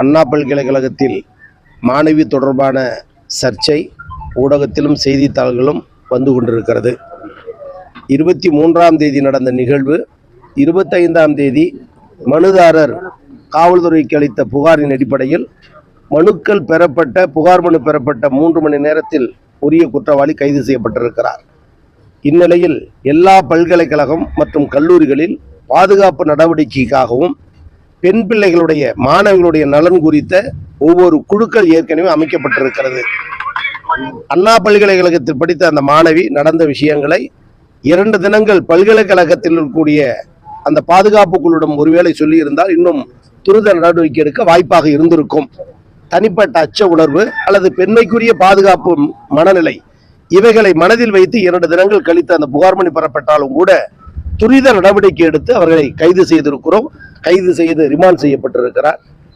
அண்ணா பல்கலைக்கழகத்தில் மாணவி தொடர்பான சர்ச்சை ஊடகத்திலும் செய்தித்தாள்களும் வந்து கொண்டிருக்கிறது. இருபத்தி மூன்றாம் தேதி நடந்த நிகழ்வு இருபத்தைந்தாம் தேதி மனுதாரர் காவல்துறைக்கு அளித்த புகாரின் அடிப்படையில் மனுக்கள் பெறப்பட்ட புகார் மனு பெறப்பட்ட மூன்று மணி நேரத்தில் உரிய குற்றவாளி கைது செய்யப்பட்டிருக்கிறார். இந்நிலையில் எல்லா பல்கலைக்கழகம் மற்றும் கல்லூரிகளில் பாதுகாப்பு நடவடிக்கைக்காகவும் பெண் பிள்ளைகளுடைய மாணவிகளுடைய நலன் குறித்த ஒவ்வொரு குழுக்கள் ஏற்கனவே அமைக்கப்பட்டிருக்கிறது. அண்ணா பல்கலைக்கழகத்தில் படித்த அந்த மாணவி நடந்த விஷயங்களை இரண்டு தினங்கள் பல்கலைக்கழகத்தில் இருக்கக்கூடிய அந்த பாதுகாப்பு குழுவிடம் ஒருவேளை சொல்லியிருந்தால் இன்னும் துரித நடவடிக்கை எடுக்க வாய்ப்பாக இருந்திருக்கும். தனிப்பட்ட அச்ச உணர்வு அல்லது பெண்மைக்குரிய பாதுகாப்பு மனநிலை இவைகளை மனதில் வைத்து இரண்டு தினங்கள் கழித்து அந்த புகார் மணி பெறப்பட்டாலும் கூட துரித நடவடிக்கை எடுத்து அவர்களை கைது செய்திருக்கிறோம். கைது செய்து ரிமாண்ட் செய்யப்பட்டிருக்கிறார்.